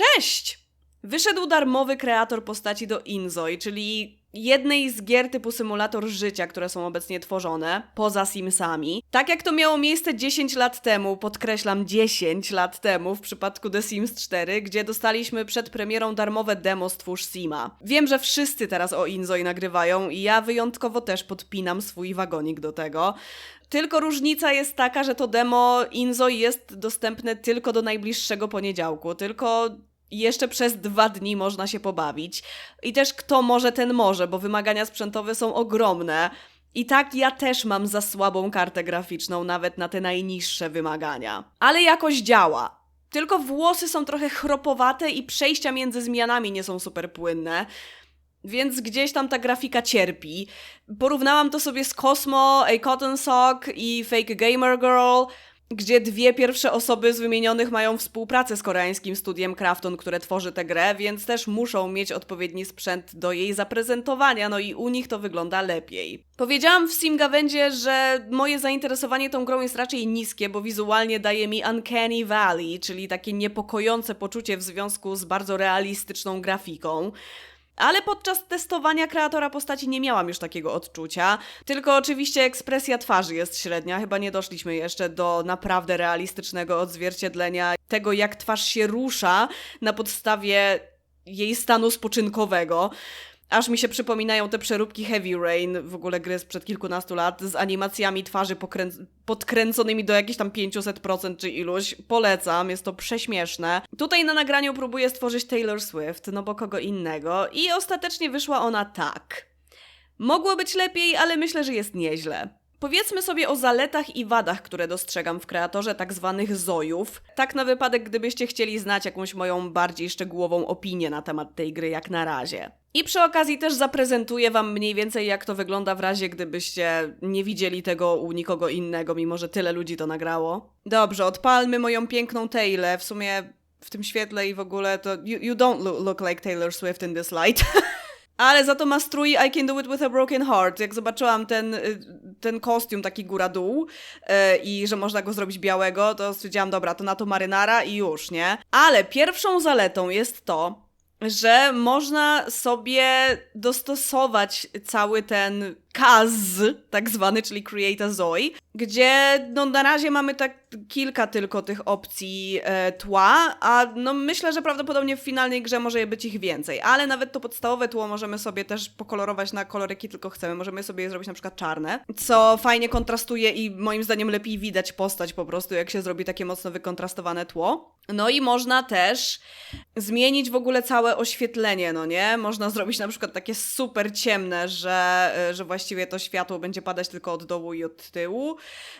Cześć! Wyszedł darmowy kreator postaci do Inzoi, czyli jednej z gier typu symulator życia, które są obecnie tworzone, poza Simsami. Tak jak to miało miejsce 10 lat temu, podkreślam 10 lat temu w przypadku The Sims 4, gdzie dostaliśmy przed premierą darmowe demo Stwórz Sima. Wiem, że wszyscy teraz o Inzoi nagrywają i ja wyjątkowo też podpinam swój wagonik do tego. Tylko różnica jest taka, że to demo Inzo jest dostępne tylko do najbliższego poniedziałku, tylko jeszcze przez dwa dni można się pobawić. I też kto może, ten może, bo wymagania sprzętowe są ogromne. I tak ja też mam za słabą kartę graficzną, nawet na te najniższe wymagania. Ale jakoś działa. Tylko włosy są trochę chropowate i przejścia między zmianami nie są super płynne. Więc gdzieś tam ta grafika cierpi. Porównałam to sobie z Cosmo, A Cotton Sock i Fake Gamer Girl, gdzie dwie pierwsze osoby z wymienionych mają współpracę z koreańskim studiem Krafton, które tworzy tę grę, więc też muszą mieć odpowiedni sprzęt do jej zaprezentowania, no i u nich to wygląda lepiej. Powiedziałam w Simgavendzie, że moje zainteresowanie tą grą jest raczej niskie, bo wizualnie daje mi Uncanny Valley, czyli takie niepokojące poczucie w związku z bardzo realistyczną grafiką. Ale podczas testowania kreatora postaci nie miałam już takiego odczucia. Tylko oczywiście ekspresja twarzy jest średnia. Chyba nie doszliśmy jeszcze do naprawdę realistycznego odzwierciedlenia tego, jak twarz się rusza na podstawie jej stanu spoczynkowego. Aż mi się przypominają te przeróbki Heavy Rain, w ogóle gry sprzed kilkunastu lat, z animacjami twarzy podkręconymi do jakichś tam 500% czy iluś. Polecam, jest to prześmieszne. Tutaj na nagraniu próbuję stworzyć Taylor Swift, no bo kogo innego. I ostatecznie wyszła ona tak. Mogło być lepiej, ale myślę, że jest nieźle. Powiedzmy sobie o zaletach i wadach, które dostrzegam w kreatorze tak zwanych zojów. Tak na wypadek, gdybyście chcieli znać jakąś moją bardziej szczegółową opinię na temat tej gry jak na razie. I przy okazji też zaprezentuję wam mniej więcej jak to wygląda w razie gdybyście nie widzieli tego u nikogo innego, mimo że tyle ludzi to nagrało. Dobrze, odpalmy moją piękną Taylę. W sumie w tym świetle i w ogóle to you, you don't look like Taylor Swift in this light. Ale za to ma strój I can do it with a broken heart. Jak zobaczyłam ten, y, ten kostium taki góra-dół yy, i że można go zrobić białego, to stwierdziłam, dobra, to na to marynara i już, nie? Ale pierwszą zaletą jest to, że można sobie dostosować cały ten kaz, tak zwany, czyli Create Zoe, gdzie no na razie mamy tak kilka tylko tych opcji e, tła, a no myślę, że prawdopodobnie w finalnej grze może być ich więcej, ale nawet to podstawowe tło możemy sobie też pokolorować na kolory, jakie tylko chcemy. Możemy sobie je zrobić na przykład czarne, co fajnie kontrastuje i moim zdaniem lepiej widać postać po prostu, jak się zrobi takie mocno wykontrastowane tło. No i można też zmienić w ogóle całe oświetlenie, no nie? Można zrobić na przykład takie super ciemne, że, e, że właściwie to światło będzie padać tylko od dołu i od tyłu,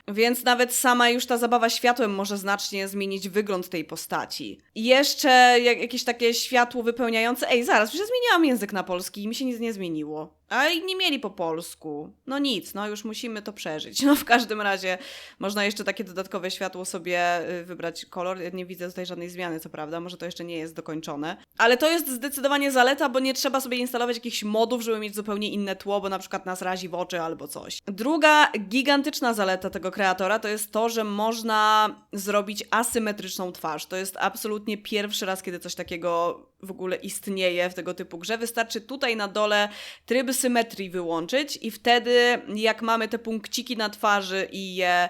więc nawet sama już ta zabawa światłem może znacznie zmienić wygląd tej postaci. I jeszcze jak, jakieś takie światło wypełniające... Ej, zaraz, przecież zmieniłam język na polski i mi się nic nie zmieniło. A i nie mieli po polsku. No nic, no już musimy to przeżyć. No w każdym razie można jeszcze takie dodatkowe światło sobie y, wybrać kolor. Ja nie widzę tutaj żadnej zmiany, co prawda, może to jeszcze nie jest dokończone. Ale to jest zdecydowanie zaleta, bo nie trzeba sobie instalować jakichś modów, żeby mieć zupełnie inne tło, bo na przykład nas razi w oczy albo coś. Druga gigantyczna zaleta tego kreatora to jest to, że można zrobić asymetryczną twarz. To jest absolutnie pierwszy raz, kiedy coś takiego w ogóle istnieje w tego typu grze. Wystarczy tutaj na dole tryb symetrii wyłączyć i wtedy jak mamy te punkciki na twarzy i je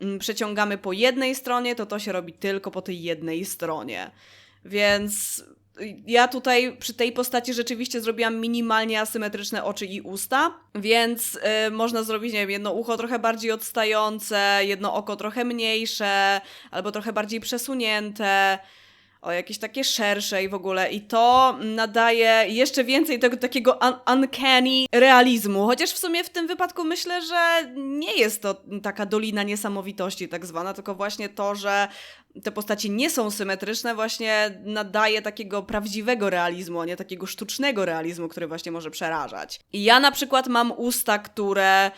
mm, przeciągamy po jednej stronie, to to się robi tylko po tej jednej stronie. Więc ja tutaj przy tej postaci rzeczywiście zrobiłam minimalnie asymetryczne oczy i usta, więc y, można zrobić, nie wiem, jedno ucho trochę bardziej odstające, jedno oko trochę mniejsze, albo trochę bardziej przesunięte o jakieś takie szersze i w ogóle. I to nadaje jeszcze więcej tego takiego un uncanny realizmu. Chociaż w sumie w tym wypadku myślę, że nie jest to taka dolina niesamowitości tak zwana, tylko właśnie to, że te postaci nie są symetryczne, właśnie nadaje takiego prawdziwego realizmu, a nie takiego sztucznego realizmu, który właśnie może przerażać. I ja na przykład mam usta, które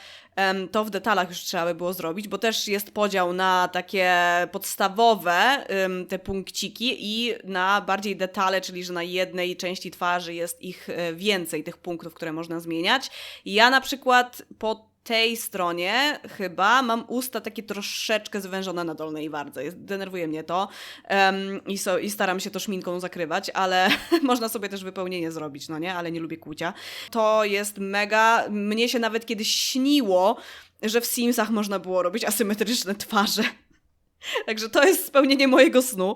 to w detalach już trzeba by było zrobić, bo też jest podział na takie podstawowe te punkciki i na bardziej detale, czyli że na jednej części twarzy jest ich e, więcej, tych punktów, które można zmieniać. Ja na przykład po tej stronie chyba mam usta takie troszeczkę zwężone na dolnej wardze. Denerwuje mnie to um, i, so, i staram się to szminką zakrywać, ale można sobie też wypełnienie zrobić, no nie? Ale nie lubię kłucia. To jest mega. Mnie się nawet kiedyś śniło, że w Simsach można było robić asymetryczne twarze. Także to jest spełnienie mojego snu.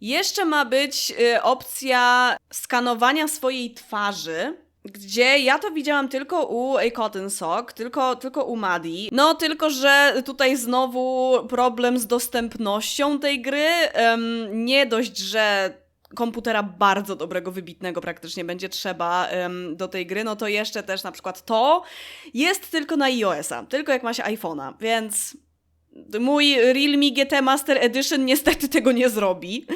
Jeszcze ma być y, opcja skanowania swojej twarzy gdzie ja to widziałam tylko u A Cotton Sock, tylko, tylko u Maddie. No, tylko że tutaj znowu problem z dostępnością tej gry. Um, nie dość, że komputera bardzo dobrego, wybitnego praktycznie będzie trzeba um, do tej gry, no to jeszcze też na przykład to jest tylko na iOS-a, tylko jak ma się iPhone'a, więc Mój Realme GT Master Edition niestety tego nie zrobi.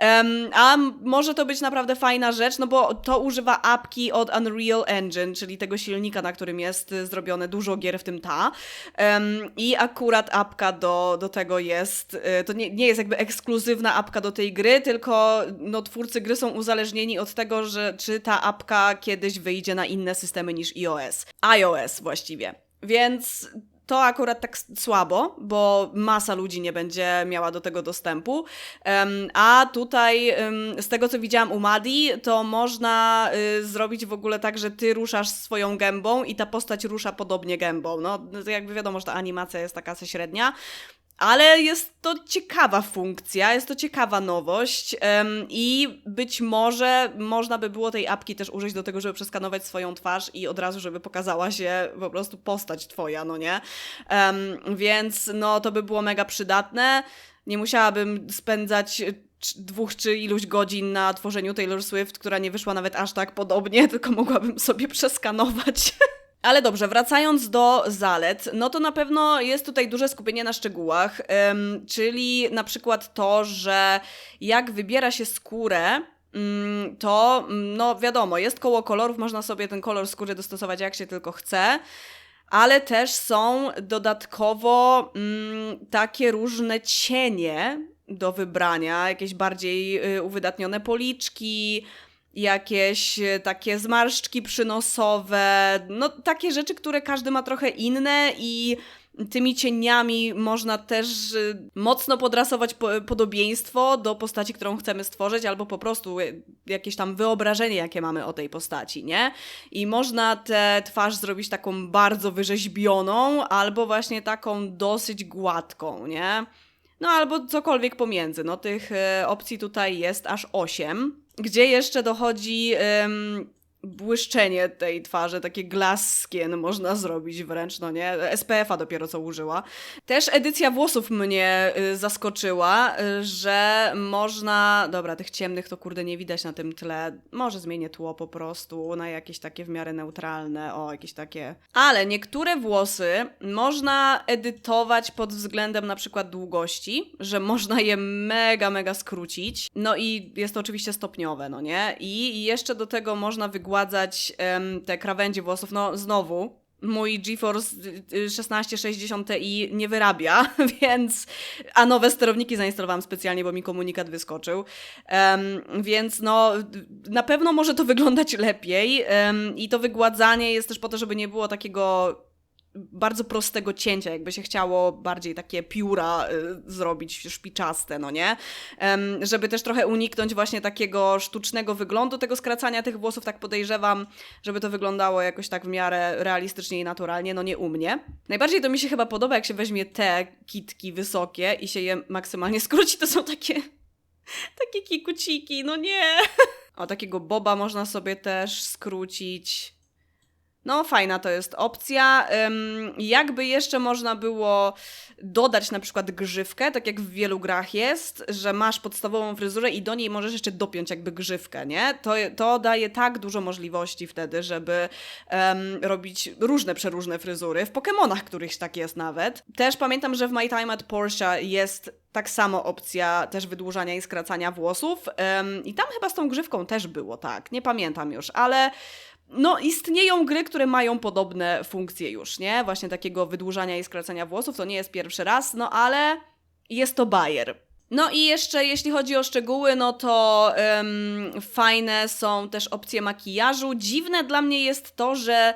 Um, a może to być naprawdę fajna rzecz, no bo to używa apki od Unreal Engine, czyli tego silnika, na którym jest zrobione dużo gier, w tym ta. Um, I akurat apka do, do tego jest, e, to nie, nie jest jakby ekskluzywna apka do tej gry, tylko no, twórcy gry są uzależnieni od tego, że czy ta apka kiedyś wyjdzie na inne systemy niż iOS. iOS właściwie. Więc to akurat tak słabo, bo masa ludzi nie będzie miała do tego dostępu. A tutaj, z tego co widziałam u Madi, to można y, zrobić w ogóle tak, że ty ruszasz swoją gębą i ta postać rusza podobnie gębą. No, jakby wiadomo, że ta animacja jest taka średnia, ale jest to ciekawa funkcja, jest to ciekawa nowość um, i być może można by było tej apki też użyć do tego, żeby przeskanować swoją twarz i od razu, żeby pokazała się po prostu postać twoja, no nie? Um, więc no to by było mega przydatne. Nie musiałabym spędzać dwóch czy iluś godzin na tworzeniu Taylor Swift, która nie wyszła nawet aż tak podobnie, tylko mogłabym sobie przeskanować Ale dobrze, wracając do zalet, no to na pewno jest tutaj duże skupienie na szczegółach, czyli na przykład to, że jak wybiera się skórę, mm, to mm, no wiadomo, jest koło kolorów, można sobie ten kolor skóry dostosować jak się tylko chce, ale też są dodatkowo mm, takie różne cienie do wybrania, jakieś bardziej y, uwydatnione policzki, jakieś e, takie zmarszczki przynosowe, no takie rzeczy, które każdy ma trochę inne i tymi cieniami można też e, mocno podrasować podobieństwo do postaci, którą chcemy stworzyć, albo po prostu e, jakieś tam wyobrażenie, jakie mamy o tej postaci, nie? I można tę twarz zrobić taką bardzo wyrzeźbioną, albo właśnie taką dosyć gładką, nie? No albo cokolwiek pomiędzy. No tych opcji tutaj jest aż 8. Gdzie jeszcze dochodzi błyszczenie tej twarzy, takie glass skin można zrobić wręcz, no nie? SPF-a dopiero co użyła. Też edycja włosów mnie y, zaskoczyła, y, że można... Dobra, tych ciemnych to kurde nie widać na tym tle. Może zmienię tło po prostu na jakieś takie w miarę neutralne, o, jakieś takie... Ale niektóre włosy można edytować pod względem na przykład długości, że można je mega, mega skrócić. No i jest to oczywiście stopniowe, no nie? I jeszcze do tego można wygłosić wygładzać um, te krawędzie włosów, no znowu, mój GeForce 1660 Ti nie wyrabia, więc. A nowe sterowniki zainstalowałam specjalnie, bo mi komunikat wyskoczył. Um, więc no, na pewno może to wyglądać lepiej. Um, I to wygładzanie jest też po to, żeby nie było takiego bardzo prostego cięcia, jakby się chciało bardziej takie pióra y, zrobić, szpiczaste, no nie? Żeby też trochę uniknąć właśnie takiego sztucznego wyglądu tego skracania tych włosów, tak podejrzewam, żeby to wyglądało jakoś tak w miarę realistycznie i naturalnie, no nie u mnie. Najbardziej to mi się chyba podoba, jak się weźmie te kitki wysokie i się je maksymalnie skróci, to są takie takie kikuciki, no nie! O, takiego boba można sobie też skrócić. No, fajna to jest opcja. Jakby jeszcze można było dodać na przykład grzywkę, tak jak w wielu grach jest, że masz podstawową fryzurę i do niej możesz jeszcze dopiąć jakby grzywkę, nie? To, to daje tak dużo możliwości wtedy, żeby um, robić różne przeróżne fryzury. W Pokémonach którychś tak jest nawet. Też pamiętam, że w My Time at Porsche jest tak samo opcja też wydłużania i skracania włosów. I tam chyba z tą grzywką też było tak. Nie pamiętam już, ale no, istnieją gry, które mają podobne funkcje już, nie? Właśnie takiego wydłużania i skracania włosów, to nie jest pierwszy raz, no ale jest to Bayer. No i jeszcze jeśli chodzi o szczegóły, no to um, fajne są też opcje makijażu. Dziwne dla mnie jest to, że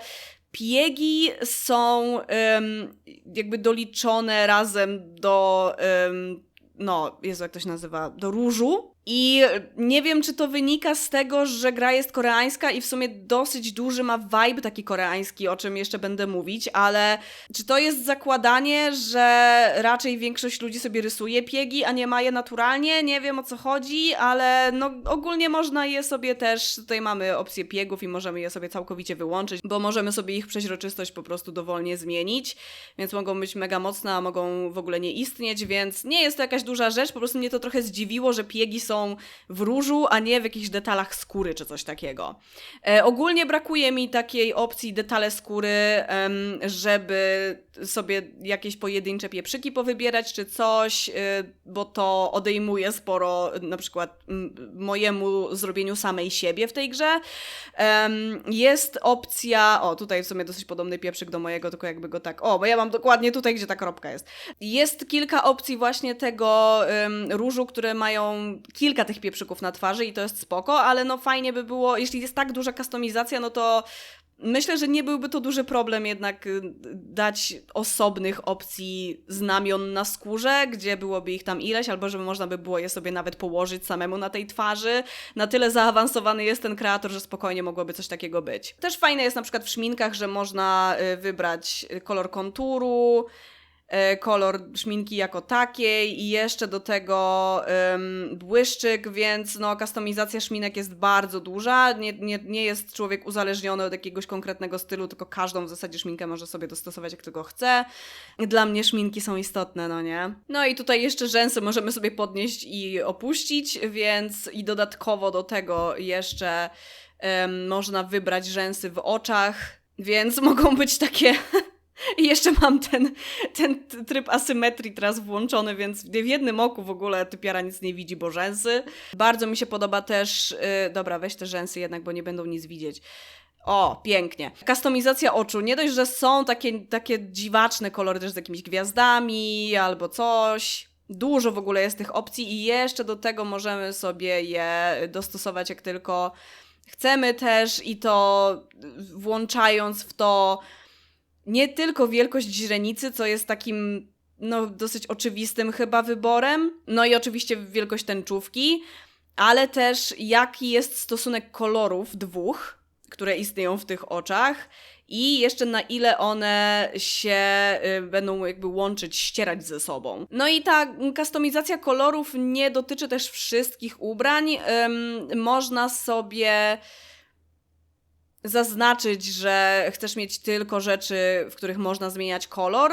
Piegi są em, jakby doliczone razem do, em, no, Jezu, jak to się nazywa, do różu. I nie wiem, czy to wynika z tego, że gra jest koreańska i w sumie dosyć duży ma vibe taki koreański, o czym jeszcze będę mówić, ale czy to jest zakładanie, że raczej większość ludzi sobie rysuje piegi, a nie ma je naturalnie? Nie wiem o co chodzi, ale no ogólnie można je sobie też, tutaj mamy opcję piegów i możemy je sobie całkowicie wyłączyć, bo możemy sobie ich przeźroczystość po prostu dowolnie zmienić, więc mogą być mega mocne, a mogą w ogóle nie istnieć, więc nie jest to jakaś duża rzecz, po prostu mnie to trochę zdziwiło, że piegi są w różu, a nie w jakichś detalach skóry czy coś takiego. E, ogólnie brakuje mi takiej opcji detale skóry, em, żeby sobie jakieś pojedyncze pieprzyki powybierać czy coś, y, bo to odejmuje sporo na przykład mojemu zrobieniu samej siebie w tej grze. Jest opcja, o tutaj w sumie dosyć podobny pieprzyk do mojego, tylko jakby go tak, o, bo ja mam dokładnie tutaj, gdzie ta kropka jest. Jest kilka opcji właśnie tego różu, które mają kilka tych pieprzyków na twarzy i to jest spoko, ale no fajnie by było, jeśli jest tak duża kustomizacja, no to Myślę, że nie byłby to duży problem jednak y, dać osobnych opcji znamion na skórze, gdzie byłoby ich tam ileś, albo żeby można by było je sobie nawet położyć samemu na tej twarzy. Na tyle zaawansowany jest ten kreator, że spokojnie mogłoby coś takiego być. Też fajne jest na przykład w szminkach, że można y, wybrać kolor konturu, kolor szminki jako takiej i jeszcze do tego ym, błyszczyk, więc no kustomizacja szminek jest bardzo duża. Nie, nie, nie jest człowiek uzależniony od jakiegoś konkretnego stylu, tylko każdą w zasadzie szminkę może sobie dostosować jak tylko chce. Dla mnie szminki są istotne, no nie? No i tutaj jeszcze rzęsy możemy sobie podnieść i opuścić, więc i dodatkowo do tego jeszcze ym, można wybrać rzęsy w oczach, więc mogą być takie i jeszcze mam ten, ten tryb asymetrii teraz włączony, więc w jednym oku w ogóle typiara nic nie widzi, bo rzęsy. Bardzo mi się podoba też, yy, dobra, weź te rzęsy jednak, bo nie będą nic widzieć. O, pięknie. Kustomizacja oczu. Nie dość, że są takie, takie dziwaczne kolory też z jakimiś gwiazdami albo coś. Dużo w ogóle jest tych opcji i jeszcze do tego możemy sobie je dostosować jak tylko chcemy też i to włączając w to nie tylko wielkość źrenicy, co jest takim no, dosyć oczywistym chyba wyborem, no i oczywiście wielkość tęczówki, ale też jaki jest stosunek kolorów dwóch, które istnieją w tych oczach i jeszcze na ile one się y, będą jakby łączyć, ścierać ze sobą. No i ta kustomizacja kolorów nie dotyczy też wszystkich ubrań. Ym, można sobie zaznaczyć, że chcesz mieć tylko rzeczy, w których można zmieniać kolor,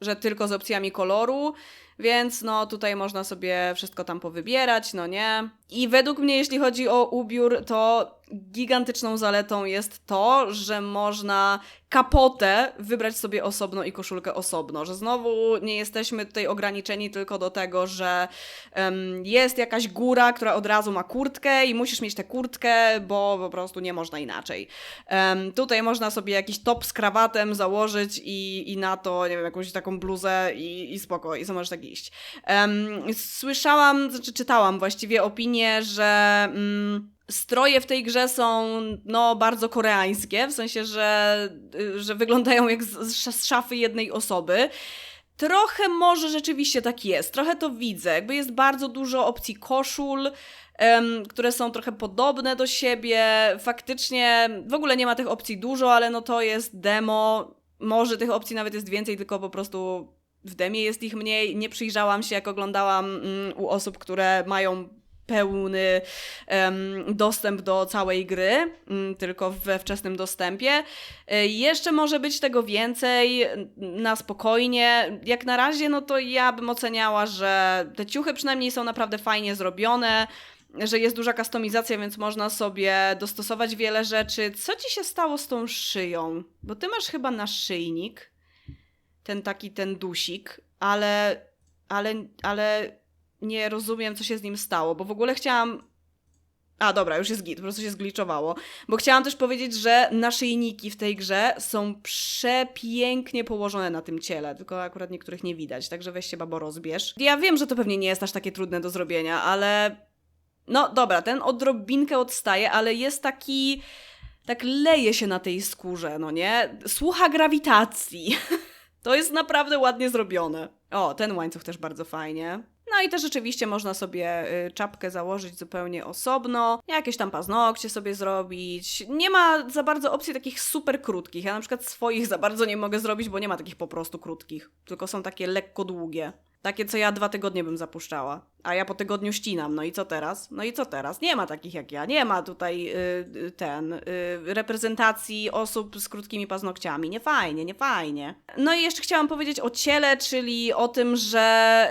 że tylko z opcjami koloru, więc no tutaj można sobie wszystko tam powybierać, no nie. I według mnie, jeśli chodzi o ubiór, to gigantyczną zaletą jest to, że można kapotę wybrać sobie osobno i koszulkę osobno, że znowu nie jesteśmy tutaj ograniczeni tylko do tego, że um, jest jakaś góra, która od razu ma kurtkę i musisz mieć tę kurtkę, bo po prostu nie można inaczej. Um, tutaj można sobie jakiś top z krawatem założyć i, i na to, nie wiem, jakąś taką bluzę i, i spoko, i możesz tak iść. Słyszałam, znaczy czytałam właściwie opinię, że... Um, stroje w tej grze są no, bardzo koreańskie, w sensie, że, że wyglądają jak z, z szafy jednej osoby. Trochę może rzeczywiście tak jest, trochę to widzę. Jakby jest bardzo dużo opcji koszul, um, które są trochę podobne do siebie. Faktycznie w ogóle nie ma tych opcji dużo, ale no to jest demo. Może tych opcji nawet jest więcej, tylko po prostu w demie jest ich mniej. Nie przyjrzałam się, jak oglądałam mm, u osób, które mają pełny um, dostęp do całej gry, um, tylko we wczesnym dostępie. E, jeszcze może być tego więcej na spokojnie. Jak na razie, no to ja bym oceniała, że te ciuchy przynajmniej są naprawdę fajnie zrobione że jest duża kustomizacja, więc można sobie dostosować wiele rzeczy. Co ci się stało z tą szyją? Bo ty masz chyba naszyjnik, ten taki, ten dusik, ale, ale, ale nie rozumiem, co się z nim stało, bo w ogóle chciałam. A dobra, już jest git, po prostu się zgliczowało. Bo chciałam też powiedzieć, że naszyjniki w tej grze są przepięknie położone na tym ciele, tylko akurat niektórych nie widać, także weź się babo rozbierz. Ja wiem, że to pewnie nie jest aż takie trudne do zrobienia, ale no dobra, ten odrobinkę odstaje, ale jest taki tak leje się na tej skórze, no nie? Słucha grawitacji. To jest naprawdę ładnie zrobione. O, ten łańcuch też bardzo fajnie. No i też rzeczywiście można sobie y, czapkę założyć zupełnie osobno, jakieś tam paznokcie sobie zrobić. Nie ma za bardzo opcji takich super krótkich. Ja na przykład swoich za bardzo nie mogę zrobić, bo nie ma takich po prostu krótkich, tylko są takie lekko długie. Takie, co ja dwa tygodnie bym zapuszczała. A ja po tygodniu ścinam. No i co teraz? No i co teraz? Nie ma takich jak ja. Nie ma tutaj y, y, ten y, reprezentacji osób z krótkimi paznokciami. Nie fajnie, nie fajnie. No i jeszcze chciałam powiedzieć o ciele, czyli o tym, że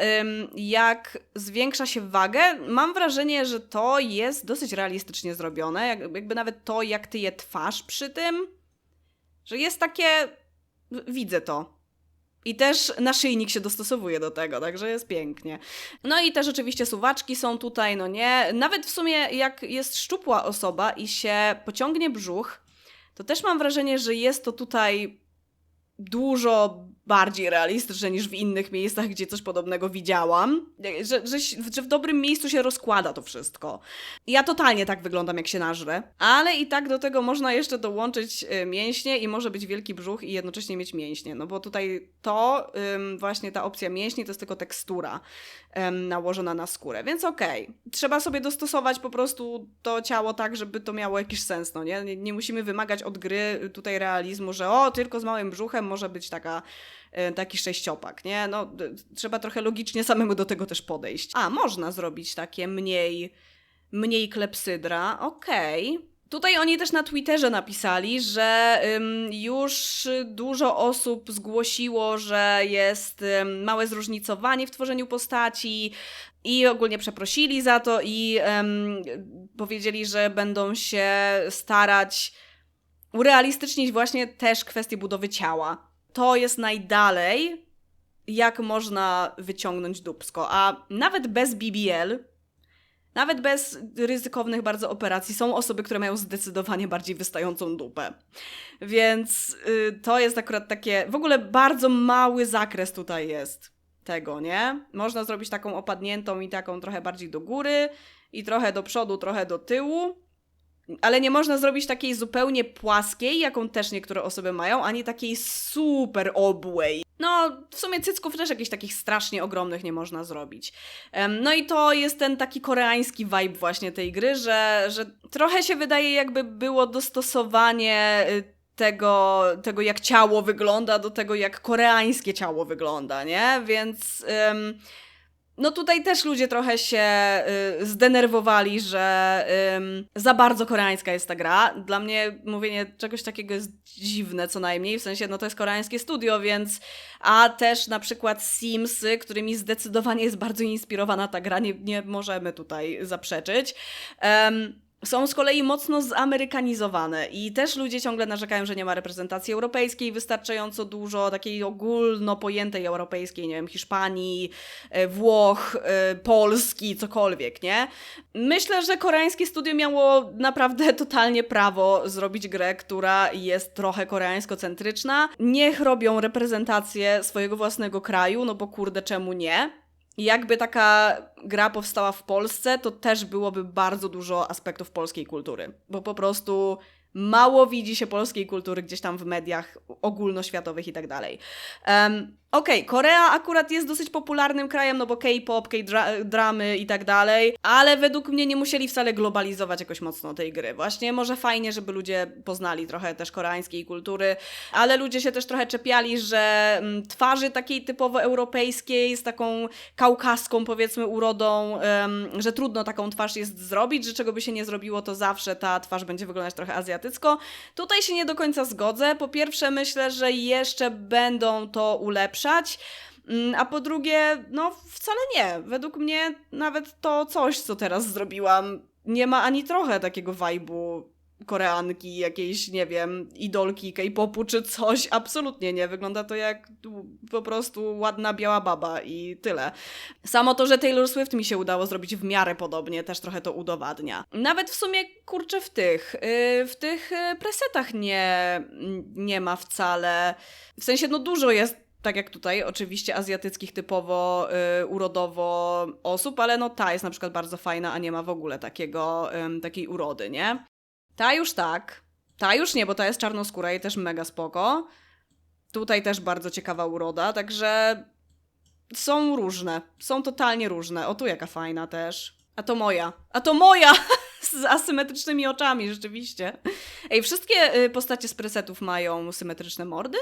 jak zwiększa się wagę, mam wrażenie, że to jest dosyć realistycznie zrobione. Jak, jakby nawet to, jak ty je twarz przy tym, że jest takie. Widzę to. I też naszyjnik się dostosowuje do tego, także jest pięknie. No i też oczywiście suwaczki są tutaj, no nie. Nawet w sumie jak jest szczupła osoba i się pociągnie brzuch, to też mam wrażenie, że jest to tutaj dużo bardziej realistyczne niż w innych miejscach, gdzie coś podobnego widziałam. Że, że, że, w dobrym miejscu się rozkłada to wszystko. Ja totalnie tak wyglądam, jak się nażrę, ale i tak do tego można jeszcze dołączyć y, mięśnie i może być wielki brzuch i jednocześnie mieć mięśnie. No bo tutaj to, ym, właśnie ta opcja mięśni, to jest tylko tekstura ym, nałożona na skórę. Więc okej, okay. trzeba sobie dostosować po prostu to ciało tak, żeby to miało jakiś sens, no nie? Nie, nie musimy wymagać od gry tutaj realizmu, że o, tylko z małym brzuchem może być taka taki sześciopak, nie? No, trzeba trochę logicznie samemu do tego też podejść. A, można zrobić takie mniej, mniej klepsydra, okej. Okay. Tutaj oni też na Twitterze napisali, że już dużo osób zgłosiło, że jest małe zróżnicowanie w tworzeniu postaci i ogólnie przeprosili za to i powiedzieli, że będą się starać urealistycznić właśnie też kwestię budowy ciała to jest najdalej, jak można wyciągnąć dupsko. A nawet bez BBL, nawet bez ryzykownych bardzo operacji, są osoby, które mają zdecydowanie bardziej wystającą dupę. Więc y, to jest akurat takie, w ogóle bardzo mały zakres tutaj jest tego, nie? Można zrobić taką opadniętą i taką trochę bardziej do góry, i trochę do przodu, trochę do tyłu. Ale nie można zrobić takiej zupełnie płaskiej, jaką też niektóre osoby mają, ani takiej super obłej. No, w sumie cycków też jakichś takich strasznie ogromnych nie można zrobić. No i to jest ten taki koreański vibe właśnie tej gry, że, że trochę się wydaje jakby było dostosowanie y, tego, tego, jak ciało wygląda, do tego, jak koreańskie ciało wygląda, nie? Więc... no tutaj też ludzie trochę się y, zdenerwowali, że y, za bardzo koreańska jest ta gra. Dla mnie mówienie czegoś takiego jest dziwne co najmniej, w sensie no to jest koreańskie studio, więc a też na przykład Simsy, którymi zdecydowanie jest bardzo inspirowana ta gra, nie, nie możemy tutaj zaprzeczyć. Są z kolei mocno zamerykanizowane i też ludzie ciągle narzekają, że nie ma reprezentacji europejskiej wystarczająco dużo, takiej ogólno pojętej europejskiej, nie wiem, Hiszpanii, e, Włoch, e, Polski, cokolwiek, nie? Myślę, że koreańskie studio miało naprawdę totalnie prawo zrobić grę, która jest trochę koreańsko-centryczna. Niech robią reprezentację swojego własnego kraju, no bo kurde, czemu nie? Jakby taka gra powstała w Polsce, to też byłoby bardzo dużo aspektów polskiej kultury, bo po prostu mało widzi się polskiej kultury gdzieś tam w mediach ogólnoświatowych i tak dalej. Okej, okay, Korea akurat jest dosyć popularnym krajem, no bo K-pop, K-dramy i tak dalej, ale według mnie nie musieli wcale globalizować jakoś mocno tej gry. Właśnie może fajnie, żeby ludzie poznali trochę też koreańskiej kultury, ale ludzie się też trochę czepiali, że mm, twarzy takiej typowo europejskiej, z taką kaukaską powiedzmy urodą, że trudno taką twarz jest zrobić, że czego by się nie zrobiło, to zawsze ta twarz będzie wyglądać trochę azjatycko. Tutaj się nie do końca zgodzę. Po pierwsze myślę, że jeszcze będą to ulepszać, ulepszać. Mm, a po drugie, no wcale nie. Według mnie nawet to coś, co teraz zrobiłam, nie ma ani trochę takiego wajbu koreanki, jakiejś, nie wiem, idolki K-popu czy coś. Absolutnie nie. Wygląda to jak po prostu ładna biała baba i tyle. Samo to, że Taylor Swift mi się udało zrobić w miarę podobnie, też trochę to udowadnia. Nawet w sumie, kurczę, w tych, y, w tych y, presetach nie, nie ma wcale, w sensie, no dużo jest tak jak tutaj, oczywiście azjatyckich typowo, y, urodowo osób, ale no ta jest na przykład bardzo fajna, a nie ma w ogóle takiego, y, takiej urody, nie? Ta już tak, Ta już nie, bo ta jest czarnoskóra i też mega spoko. Tutaj też bardzo ciekawa uroda, także są różne. Są totalnie różne. O, tu jaka fajna też. A to moja. A to moja! Z asymetrycznymi oczami, rzeczywiście. Ej, wszystkie y, postacie z presetów mają symetryczne mordy?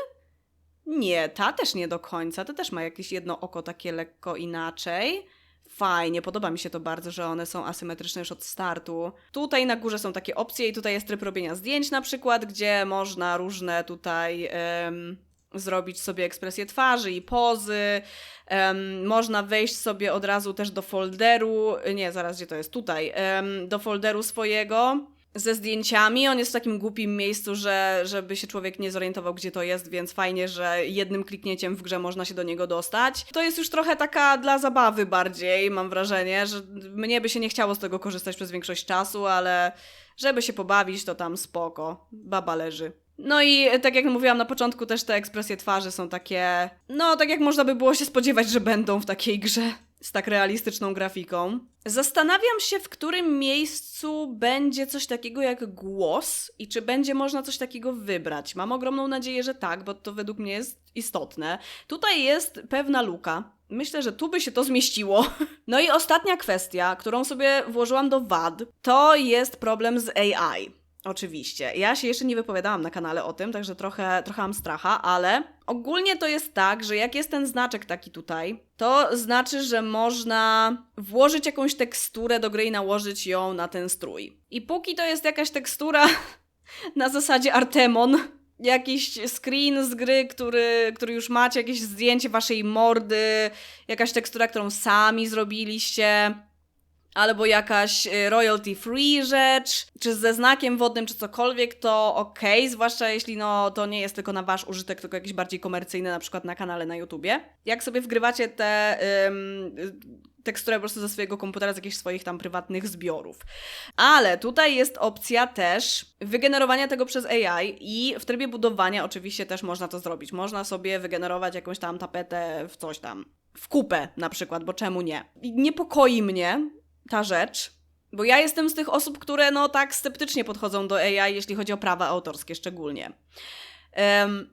Nie, ta też nie do końca. Ta też ma jakieś jedno oko takie lekko inaczej. Fajnie, podoba mi się to bardzo, że one są asymetryczne już od startu. Tutaj na górze są takie opcje i tutaj jest tryb robienia zdjęć na przykład, gdzie można różne tutaj em, zrobić sobie ekspresję twarzy i pozy. Em, można wejść sobie od razu też do folderu, nie, zaraz gdzie to jest, tutaj, em, do folderu swojego ze zdjęciami. On jest w takim głupim miejscu, że żeby się człowiek nie zorientował, gdzie to jest, więc fajnie, że jednym kliknięciem w grze można się do niego dostać. To jest już trochę taka dla zabawy bardziej, mam wrażenie, że mnie by się nie chciało z tego korzystać przez większość czasu, ale żeby się pobawić, to tam spoko. Baba leży. No i tak jak mówiłam na początku, też te ekspresje twarzy są takie, no tak jak można by było się spodziewać, że będą w takiej grze z tak realistyczną grafiką. Zastanawiam się, w którym miejscu będzie coś takiego jak głos i czy będzie można coś takiego wybrać. Mam ogromną nadzieję, że tak, bo to według mnie jest istotne. Tutaj jest pewna luka. Myślę, że tu by się to zmieściło. No i ostatnia kwestia, którą sobie włożyłam do WAD, to jest problem z AI. Oczywiście. Ja się jeszcze nie wypowiadałam na kanale o tym, także trochę, trochę mam stracha, ale ogólnie to jest tak, że jak jest ten znaczek taki tutaj, to znaczy, że można włożyć jakąś teksturę do gry i nałożyć ją na ten strój. I póki to jest jakaś tekstura na zasadzie Artemon, jakiś screen z gry, który, który już macie, jakieś zdjęcie waszej mordy, jakaś tekstura, którą sami zrobiliście, albo jakaś y, royalty free rzecz, czy ze znakiem wodnym, czy cokolwiek, to ok, zwłaszcza jeśli no, to nie jest tylko na wasz użytek, tylko jakiś bardziej komercyjny, na przykład na kanale na YouTubie. Jak sobie wgrywacie te ym, teksturę po prostu ze swojego komputera, z jakichś swoich tam prywatnych zbiorów. Ale tutaj jest opcja też wygenerowania tego przez AI i w trybie budowania oczywiście też można to zrobić. Można sobie wygenerować jakąś tam tapetę w coś tam. W kupę na przykład, bo czemu nie? Niepokoi mnie, ta rzecz, bo ja jestem z tych osób, które no tak sceptycznie podchodzą do AI, jeśli chodzi o prawa autorskie szczególnie.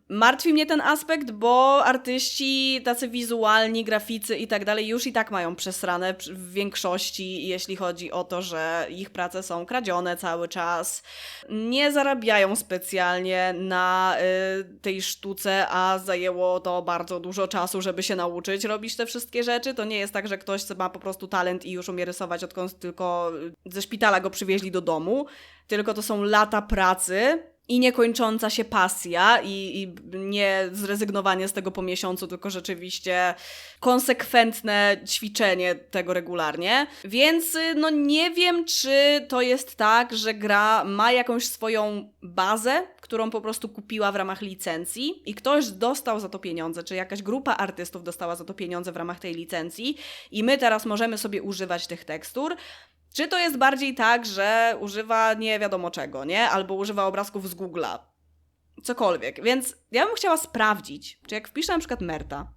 Martwi mnie ten aspekt, bo artyści tacy wizualni, graficy i tak dalej już i tak mają przesrane w większości, jeśli chodzi o to, że ich prace są kradzione cały czas. Nie zarabiają specjalnie na y, tej sztuce, a zajęło to bardzo dużo czasu, żeby się nauczyć robić te wszystkie rzeczy. To nie jest tak, że ktoś ma po prostu talent i już umie rysować, odkąd tylko ze szpitala go przywieźli do domu. Tylko to są lata pracy, i niekończąca się pasja i, i nie zrezygnowanie z tego po miesiącu, tylko rzeczywiście konsekwentne ćwiczenie tego regularnie. Więc no nie wiem, czy to jest tak, że gra ma jakąś swoją bazę, którą po prostu kupiła w ramach licencji i ktoś dostał za to pieniądze, czy jakaś grupa artystów dostała za to pieniądze w ramach tej licencji i my teraz możemy sobie używać tych tekstur, czy to jest bardziej tak, że używa nie wiadomo czego, nie? Albo używa obrazków z Google'a. Cokolwiek. Więc ja bym chciała sprawdzić, czy jak wpiszę na przykład Merta.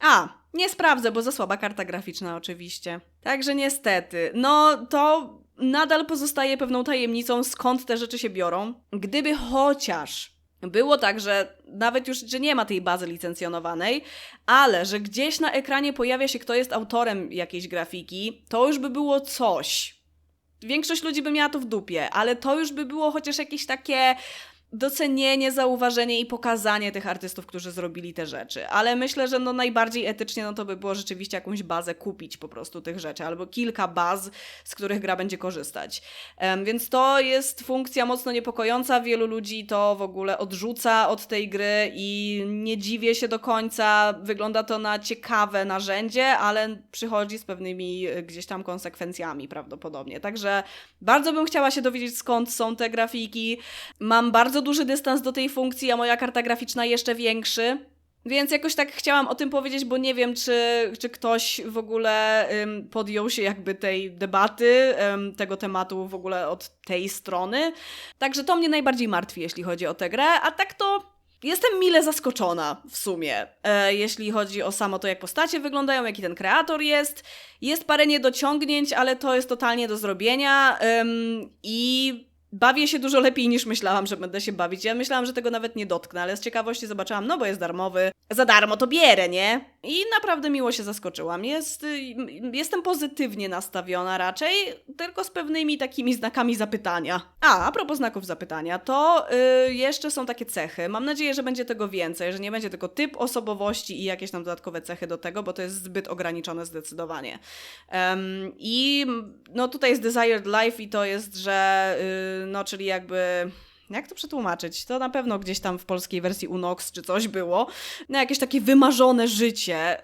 A, nie sprawdzę, bo za słaba karta graficzna oczywiście. Także niestety. No to nadal pozostaje pewną tajemnicą, skąd te rzeczy się biorą. Gdyby chociaż było tak, że nawet już, że nie ma tej bazy licencjonowanej, ale że gdzieś na ekranie pojawia się, kto jest autorem jakiejś grafiki, to już by było coś. Większość ludzi by miała to w dupie, ale to już by było chociaż jakieś takie docenienie, zauważenie i pokazanie tych artystów, którzy zrobili te rzeczy. Ale myślę, że no najbardziej etycznie no to by było rzeczywiście jakąś bazę kupić po prostu tych rzeczy, albo kilka baz, z których gra będzie korzystać. Więc to jest funkcja mocno niepokojąca. Wielu ludzi to w ogóle odrzuca od tej gry i nie dziwię się do końca. Wygląda to na ciekawe narzędzie, ale przychodzi z pewnymi e, gdzieś tam konsekwencjami prawdopodobnie. Także bardzo bym chciała się dowiedzieć, skąd są te grafiki. Mam bardzo bardzo duży dystans do tej funkcji, a moja karta graficzna jeszcze większy. Więc jakoś tak chciałam o tym powiedzieć, bo nie wiem, czy, czy ktoś w ogóle um, podjął się jakby tej debaty, um, tego tematu w ogóle od tej strony. Także to mnie najbardziej martwi, jeśli chodzi o tę grę, a tak to jestem mile zaskoczona w sumie, e, jeśli chodzi o samo to, jak postacie wyglądają, jaki ten kreator jest. Jest parę niedociągnięć, ale to jest totalnie do zrobienia um, i bawię się dużo lepiej niż myślałam, że będę się bawić. Ja myślałam, że tego nawet nie dotknę, ale z ciekawości zobaczyłam, no bo jest darmowy. Za darmo to bierę, nie? I naprawdę miło się zaskoczyłam. Jest, y, jestem pozytywnie nastawiona raczej, tylko z pewnymi takimi znakami zapytania. A, a propos znaków zapytania, to y, jeszcze są takie cechy. Mam nadzieję, że będzie tego więcej, że nie będzie tylko typ osobowości i jakieś tam dodatkowe cechy do tego, bo to jest zbyt ograniczone zdecydowanie. Em, I no tutaj jest Desired Life i to jest, że y, no czyli jakby... Jak to przetłumaczyć? To na pewno gdzieś tam w polskiej wersji Unox czy coś było. No jakieś takie wymarzone życie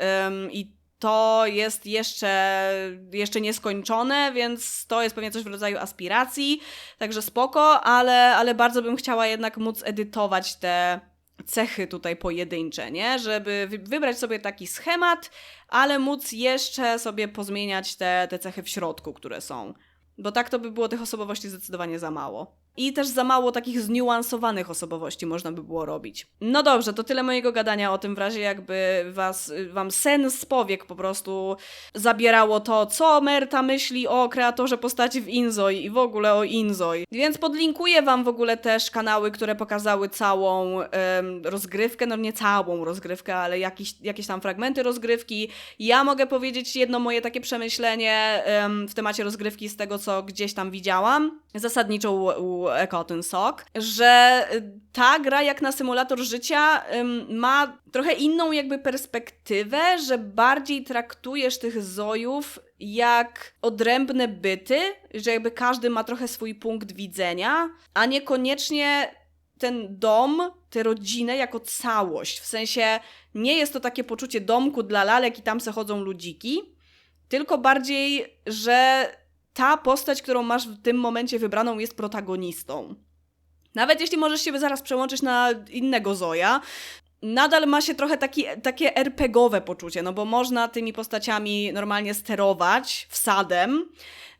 i to jest jeszcze, jeszcze nieskończone, więc to jest pewnie coś w rodzaju aspiracji, także spoko, ale, ale bardzo bym chciała jednak móc edytować te cechy tutaj pojedyncze, nie? Żeby wy- wybrać sobie taki schemat, ale móc jeszcze sobie pozmieniać te, te cechy w środku, które są. Bo tak to by było tych osobowości zdecydowanie za mało. I też za mało takich zniuansowanych osobowości można by było robić. No dobrze, to tyle mojego gadania o tym, w razie jakby was, wam sen z powiek po prostu zabierało to, co Merta myśli o kreatorze postaci w Inzoi i w ogóle o Inzoi. Więc podlinkuję wam w ogóle też kanały, które pokazały całą em, rozgrywkę, no nie całą rozgrywkę, ale jakiś, jakieś tam fragmenty rozgrywki. Ja mogę powiedzieć jedno moje takie przemyślenie em, w temacie rozgrywki z tego, co gdzieś tam widziałam, zasadniczo u, u Cotton Sock, że y, ta gra jak na symulator życia ma trochę inną jakby perspektywę, że bardziej traktujesz tych zojów jak odrębne byty, że jakby każdy ma trochę swój punkt widzenia, a niekoniecznie ten dom, tę rodzinę jako całość. W sensie nie jest to takie poczucie domku dla lalek i tam se chodzą ludziki, tylko bardziej, że ta postać, którą masz w tym momencie wybraną, jest protagonistą. Nawet jeśli możesz się zaraz przełączyć na innego Zoja, nadal ma się trochę taki, takie RPGowe poczucie, no bo można tymi postaciami normalnie sterować wsadem,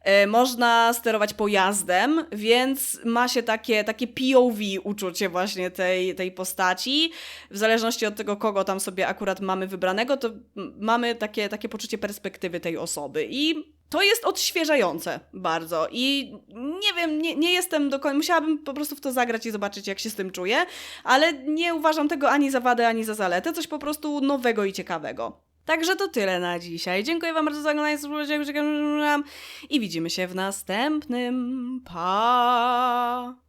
e, można sterować pojazdem, więc ma się takie, takie POV uczucie właśnie tej, tej postaci. W zależności od tego, kogo tam sobie akurat mamy wybranego, to mamy takie, takie poczucie perspektywy tej osoby. I to jest odświeżające bardzo. I nie wiem, nie, nie jestem do końca. Musiałabym po prostu w to zagrać i zobaczyć, jak się z tym czuję, ale nie uważam tego ani za wadę, ani za zaletę. Coś po prostu nowego i ciekawego. Także to tyle na dzisiaj. Dziękuję Wam bardzo za oglądanie i widzimy się w następnym. Pa!